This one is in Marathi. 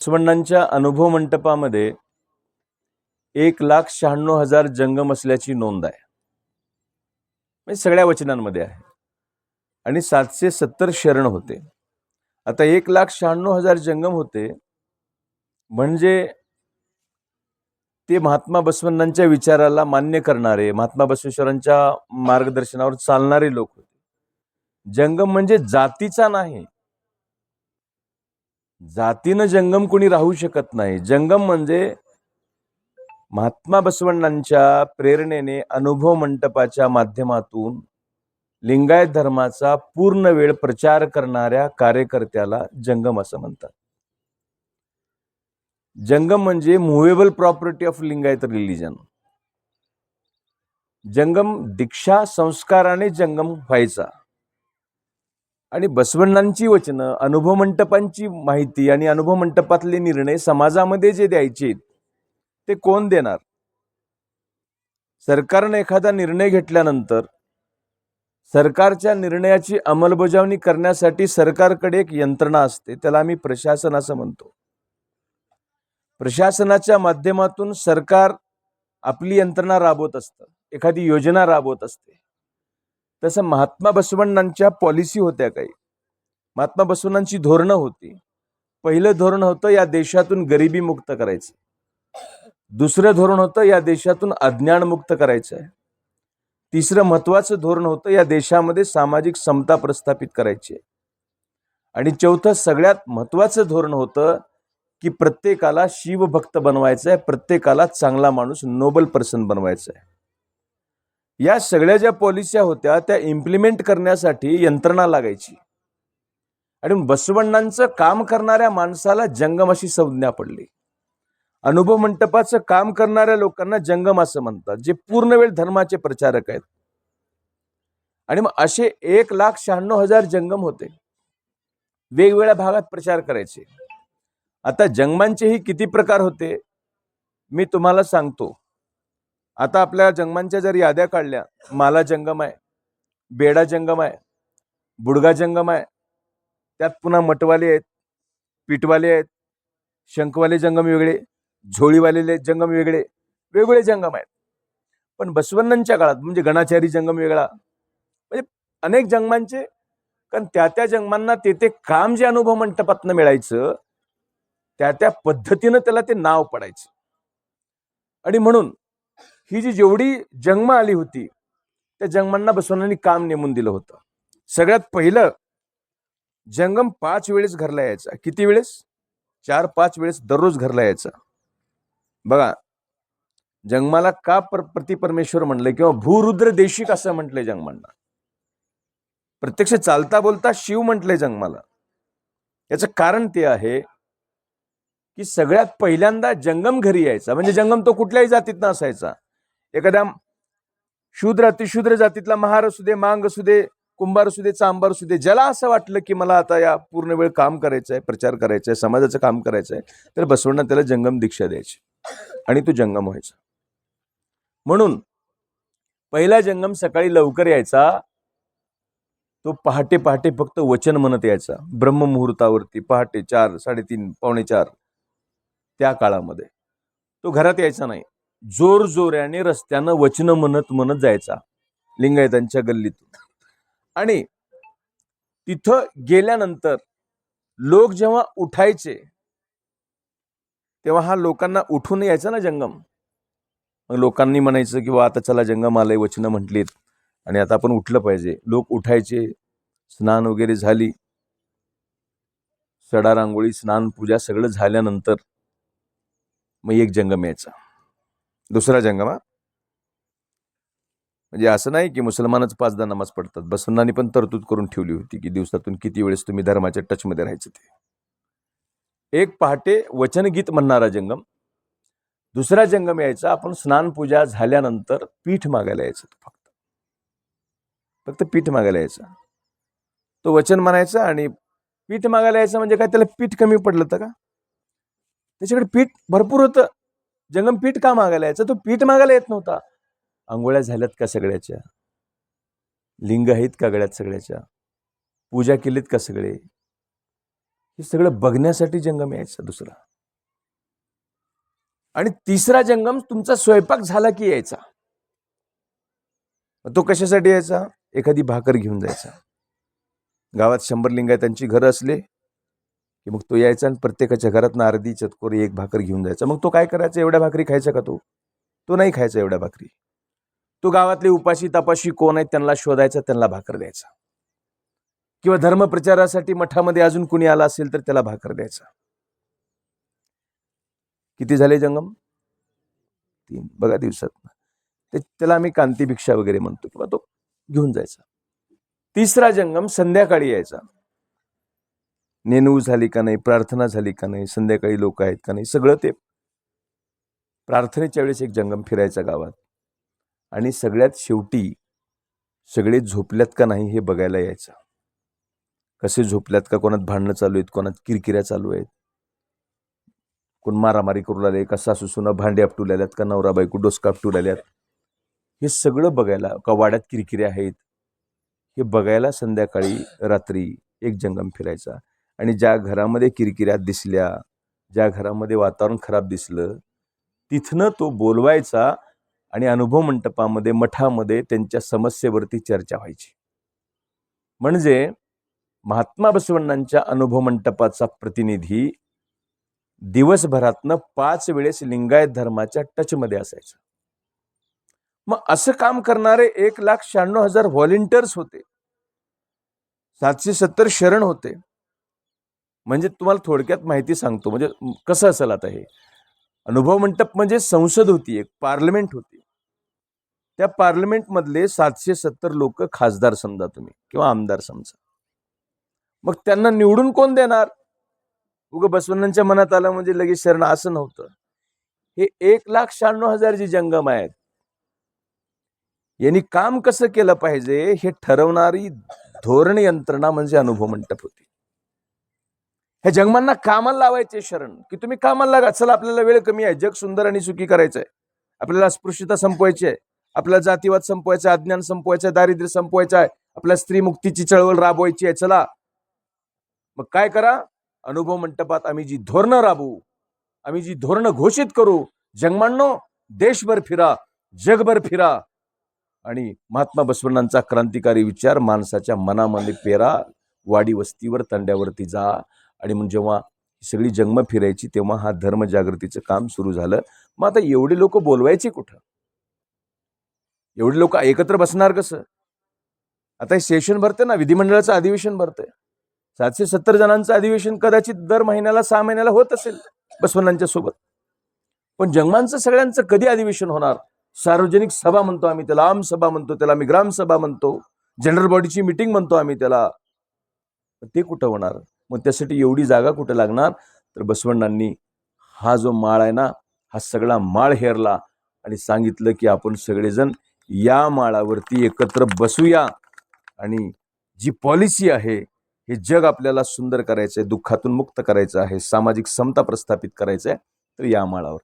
लक्ष्मणांच्या अनुभव मंटपामध्ये एक लाख शहाण्णव हजार जंगम असल्याची नोंद आहे. म्हणजे सगळ्या वचनांमध्ये आहे. आणि सातशे सत्तर शरण होते. आता एक लाख शहाण्णव हजार जंगम होते. म्हणजे ते महात्मा बसवण्णांच्या विचाराला मान्य करणारे महात्मा बसवेश्वरांच्या मार्गदर्शनावर चालणारे लोक होते. जंगम म्हणजे जातीचा नाही जातीनं जंगम कोणी राहू शकत नाही. जंगम म्हणजे महात्मा बसवण्णांच्या प्रेरणेने अनुभव मंटपाच्या माध्यमातून लिंगायत धर्माचा पूर्ण वेळ प्रचार करणाऱ्या कार्यकर्त्याला जंगम असं म्हणतात. जंगम म्हणजे movable property of Lingayat religion Jangam दीक्षा संस्काराने जंगम व्हायचा. आणि बसवण्णांची वचनं अनुभव मंडपांची माहिती आणि अनुभव मंडपातले निर्णय समाजामध्ये जे द्यायचे ते कोण देणार? सरकारनं एखादा निर्णय घेतल्यानंतर सरकारच्या निर्णयाची अंमलबजावणी करण्यासाठी सरकारकडे एक यंत्रणा असते त्याला आम्ही प्रशासन असं म्हणतो. प्रशासनाच्या माध्यमातून सरकार आपली यंत्रणा राबवत असतं एखादी योजना राबवत असते. तसं महात्मा बसवण्णांच्या पॉलिसी होत्या काही. महात्मा बसवण्णांची धोरणं होती. पहिलं धोरण होतं या देशातून गरिबी मुक्त करायचं. दुसरं धोरण होतं या देशातून अज्ञान मुक्त करायचं. आहे तिसरं महत्वाचं धोरण होतं या देशामध्ये सामाजिक समता प्रस्थापित करायची. आहे आणि चौथं सगळ्यात महत्वाचं धोरण होतं की प्रत्येकाला शिवभक्त बनवायचं आहे प्रत्येकाला चांगला माणूस नोबल पर्सन बनवायचा आहे या सगळ्या ज्या पॉलिस्या होत्या त्या इम्प्लिमेंट करण्यासाठी यंत्रणा लागायची. आणि बसवण्णांचं काम करणाऱ्या माणसाला जंगम अशी संज्ञा पडली. अनुभव मंटपाचं काम करणाऱ्या लोकांना जंगम असं म्हणतात जे पूर्ण वेळ धर्माचे प्रचारक आहेत. आणि मग असे एक लाख शहाण्णव हजार जंगम होते. वेगवेगळ्या भागात प्रचार करायचे. आता जंगमांचेही किती प्रकार होते मी तुम्हाला सांगतो. आता आपल्या जंगमांच्या जर याद्या काढल्या माला जंगम आहे बेडा जंगम आहे बुडगा जंगम आहे त्यात पुन्हा मटवाले आहेत पीठवाले आहेत शंखवाले जंगम वेगळे झोळीवालेले जंगम वेगळे वेगवेगळे जंगम आहेत. पण बसवन्नांच्या काळात म्हणजे गणाचारी जंगम वेगळा म्हणजे अनेक जंगमांचे कारण त्या त्या जंगमांना ते ते काम जे अनुभव मंडपातनं मिळायचं त्या त्या पद्धतीनं त्याला ते नाव पडायचं. आणि म्हणून ही जी जेवढी जन्म आली होती त्या जंगमांना बसवण्याने काम नेमून दिलं होतं. सगळ्यात पहिलं जंगम पाच वेळेस घरला यायचा. किती वेळेस? चार पाच वेळेस दररोज घरला यायचा. बघा जंगमाला का पर प्रतिपरमेश्वर म्हणलं किंवा भूरुद्र देशिक असं म्हटलंय जंगमांना प्रत्यक्ष चालता बोलता शिव म्हटलंय जंगमाला याचं कारण ते आहे की सगळ्यात पहिल्यांदा जंगम घरी यायचा. म्हणजे जंगम तो कुठल्याही जातीतनं असायचा. एखाद्या शूद्र अतिशूद्र जातीतला महार असू दे मांग असू दे कुंभार असू दे चांबार असू दे ज्याला असं वाटलं की मला आता या पूर्ण वेळ काम करायचं आहे प्रचार करायचा आहे समाजाचं काम करायचं आहे तर बसवण्णा त्याला जंगम दीक्षा द्यायची. आणि तो जंगम व्हायचा. म्हणून पहिला जंगम सकाळी लवकर यायचा. तो पहाटे पहाटे फक्त वचन म्हणत यायचा. ब्रह्ममुहूर्तावरती पहाटे चार साडेतीन पावणे चार त्या काळामध्ये. तो घरात यायचा नाही. जोरजोऱ्याने रस्त्यानं वचनं म्हणत म्हणत जायचा लिंगायतांच्या गल्लीतून. आणि तिथं गेल्यानंतर लोक जेव्हा उठायचे तेव्हा हा लोकांना उठून यायचा ना जंगम. मग लोकांनी म्हणायचं की बा आता चला जंगम आलंय वचनं म्हटलीत. आणि आता आपण उठलं पाहिजे. लोक उठायचे स्नान वगैरे झाली. सडा रांगोळी स्नान पूजा सगळं झाल्यानंतर मग एक जंगम यायचा. दुसरा जंगमा म्हणजे असं नाही की मुसलमानच पाचदा नमाज पडतात बसन्नानी पण तरतूद करून ठेवली होती की दिवसातून किती वेळेस तुम्ही धर्माच्या टचमध्ये राहायचं ते. एक पहाटे वचनगीत म्हणणारा जंगम दुसरा जंगम यायचा आपण स्नान पूजा झाल्यानंतर पीठ मागायला यायचं फक्त. फक्त पीठ मागायला यायचा. तो वचन म्हणायचा आणि पीठ मागायला यायचं म्हणजे काय त्याला पीठ कमी पडलं तर का? त्याच्याकडे पीठ भरपूर होतं. जंगम पीठ का मागायला यायचं? तो पीठ मागायला येत नव्हता. आंघोळ्या झाल्यात का सगळ्याच्या? लिंग आहेत का गळ्यात सगळ्याच्या? पूजा केलीत का सगळे? हे सगळं बघण्यासाठी जंगम यायचा दुसरा. आणि तिसरा जंगम तुमचा स्वयंपाक झाला की यायचा. तो कशासाठी यायचा? एखादी भाकर घेऊन जायचा. गावात शंभर लिंगायतांची घरं असले की मग तो यायचा आणि प्रत्येकाच्या घरात अर्धी चतकोरी एक भाकर घेऊन जायचा. मग तो काय करायचा? एवढ्या भाकरी खायचा का तो? तो नाही खायचा एवढ्या भाकरी. तो गावातले उपाशी तपाशी कोण आहेत त्यांना शोधायचा त्यांना भाकर द्यायचा. किंवा धर्मप्रचारासाठी मठामध्ये अजून कुणी आला असेल तर त्याला भाकर द्यायचा. किती झाले जंगम? तीन. बघा दिवसात ते त्याला आम्ही कांती भिक्षा वगैरे म्हणतो किंवा तो घेऊन जायचा. तिसरा जंगम संध्याकाळी यायचा. नेणू झाली का नाही प्रार्थना झाली का नाही संध्याकाळी लोक आहेत का नाही सगळं ते प्रार्थनेच्या वेळेस एक जंगम फिरायचा गावात. आणि सगळ्यात शेवटी सगळे झोपल्यात का नाही हे बघायला यायचं. कसे झोपल्यात का कोणात भांडणं चालू आहेत कोणात किरकिऱ्या चालू आहेत. कोण मारामारी करू लागले का सासू सुना भांडे आपटू लागल्यात का नवरा बायको डोसका आपटू लागल्यात. हे सगळं बघायला का वाड्यात किरकिऱ्या आहेत हे बघायला संध्याकाळी रात्री एक जंगम फिरायचा. आणि ज्या घरामध्ये किरकिऱ्या दिसल्या ज्या घरामध्ये वातावरण खराब दिसलं तिथनं तो बोलवायचा आणि अनुभव मंटपामध्ये मठामध्ये त्यांच्या समस्येवरती चर्चा व्हायची. म्हणजे महात्मा बसवण्णांच्या अनुभव मंडपाचा प्रतिनिधी दिवसभरातनं पाच वेळेस लिंगायत धर्माच्या टचमध्ये असायचा. मग असं काम करणारे एक लाख शहाण्णव हजार व्हॉलेंटियर्स होते. सातशे सत्तर शरण होते. म्हणजे तुम्हाला थोडक्यात माहिती सांगतो. म्हणजे कसं असेल आता हे? अनुभव मंडप म्हणजे संसद होती एक पार्लमेंट होती. त्या पार्लमेंटमधले सातशे सत्तर लोक खासदार समजा तुम्ही किंवा आमदार समजा. मग त्यांना निवडून कोण देणार? उग बसवण्णांच्या मनात आलं म्हणजे लगेच शरण असं नव्हतं. हे एक लाख शहाण्णव हजार जी जंगम आहेत. यांनी काम कसं केलं पाहिजे हे ठरवणारी धोरण यंत्रणा म्हणजे अनुभव मंटप होती. ह्या जगमांना कामाला लावायचे शरण. की तुम्ही कामाला लागा. चला आपल्याला वेळ कमी आहे. जग सुंदर आणि सुखी करायचं आहे आपल्याला अस्पृश्यता संपवायची आहे. आपल्याला जातीवाद संपवायचा आहे. अज्ञान संपवायचं आहे. दारिद्र्य संपवायचं आहे. आपल्या स्त्री मुक्तीची चळवळ राबवायची आहे. चला. मग काय करा? अनुभव मंटपात आम्ही जी धोरणं राबवू आम्ही जी धोरणं घोषित करू जगमांनो देशभर फिरा जगभर फिरा. आणि महात्मा बसवण्णांचा क्रांतिकारी विचार माणसाच्या मनामध्ये पेरा वाडी वस्तीवर तंड्यावरती जा. आणि मग जेव्हा ही सगळी जन्म फिरायची तेव्हा हा धर्मजागृतीचं काम सुरू झालं. मग आता एवढे लोक बोलवायचे कुठं? एवढे लोक एकत्र बसणार कसं? आता हे सेशन भरते ना विधिमंडळाचं अधिवेशन भरतंय. सातशे सत्तर जणांचं अधिवेशन कदाचित दर महिन्याला सहा महिन्याला होत असेल बसवनांच्या सोबत. पण जंगमांचं सगळ्यांचं कधी अधिवेशन होणार? सार्वजनिक सभा म्हणतो आम्ही त्याला आम सभा म्हणतो त्याला आम्ही ग्रामसभा म्हणतो. जनरल बॉडीची मिटिंग म्हणतो आम्ही त्याला. ते कुठं होणार? मग त्यासाठी एवढी जागा कुठं लागणार? तर बसवण्णांनी हा जो माळ आहे ना हा सगळा माळ हेरला आणि सांगितलं की आपण सगळेजण या माळावरती एकत्र बसूया. आणि जी पॉलिसी आहे हे जग आपल्याला सुंदर करायचं आहे दुःखातून मुक्त करायचं आहे सामाजिक समता प्रस्थापित करायचं आहे तर या माळावर.